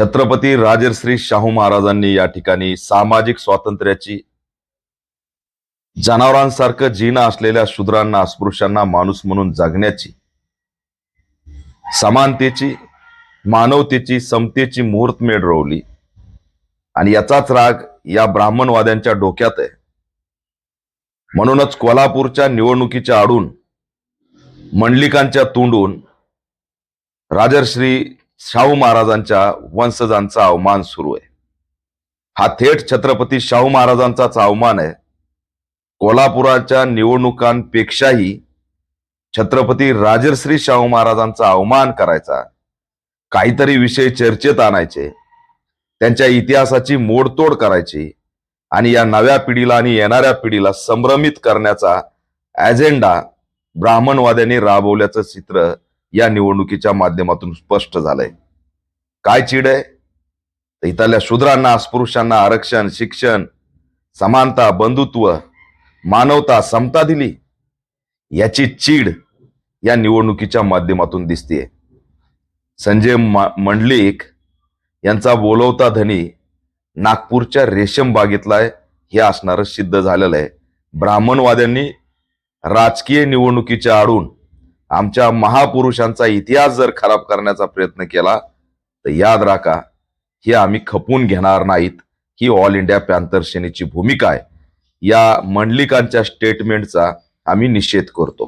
छत्रपती राजर्श्री शाहू महाराजांनी या ठिकाणी सामाजिक स्वातंत्र्याची जनावरांसारखं जीन असलेल्या शूद्रांना अस्पृश्यांना माणूस म्हणून जगण्याची समानतेची मानवतेची समतेची मुहूर्तमेढ रोवली आणि याचाच राग या ब्राह्मणवाद्यांच्या डोक्यात आहे. म्हणूनच कोल्हापूरच्या निवडणुकीच्या आडून मंडलिकांच्या तोंडून राजर्श्री शाहू महाराजांच्या वंशजांचा अवमान सुरू आहे. हा थेट छत्रपती शाहू महाराजांचाच अवमान आहे. कोल्हापुराच्या निवडणुकांपेक्षाही छत्रपती राजर्श्री शाहू महाराजांचा अवमान करायचा काहीतरी विषय चर्चेत आणायचे त्यांच्या इतिहासाची मोडतोड करायची आणि या नव्या पिढीला आणि येणाऱ्या पिढीला संभ्रमित करण्याचा अजेंडा ब्राह्मणवाद्यांनी राबवल्याचं चित्र या निवडणुकीच्या माध्यमातून स्पष्ट झालंय. काय चीड आहे? तर इथल्या शूद्रांना अस्पृश्यांना आरक्षण शिक्षण समानता बंधुत्व मानवता समता दिली याची चीड या निवडणुकीच्या माध्यमातून दिसतेय. संजय मंडलिक यांचा बोलवता धनी नागपूरच्या रेशम बागेतलाय हे असणारं सिद्ध झालेलं आहे. ब्राह्मणवाद्यांनी राजकीय निवडणुकीच्या आडून आमच्या महापुरुषांचा इतिहास जर खराब करण्याचा प्रयत्न केला तर याद राखा हे आम्ही खपून घेणार नाहीत. ही ऑल इंडिया पॅन्थर सेनेची भूमिका आहे. या मंडलिकांच्या स्टेटमेंटचा आम्ही निषेध करतो.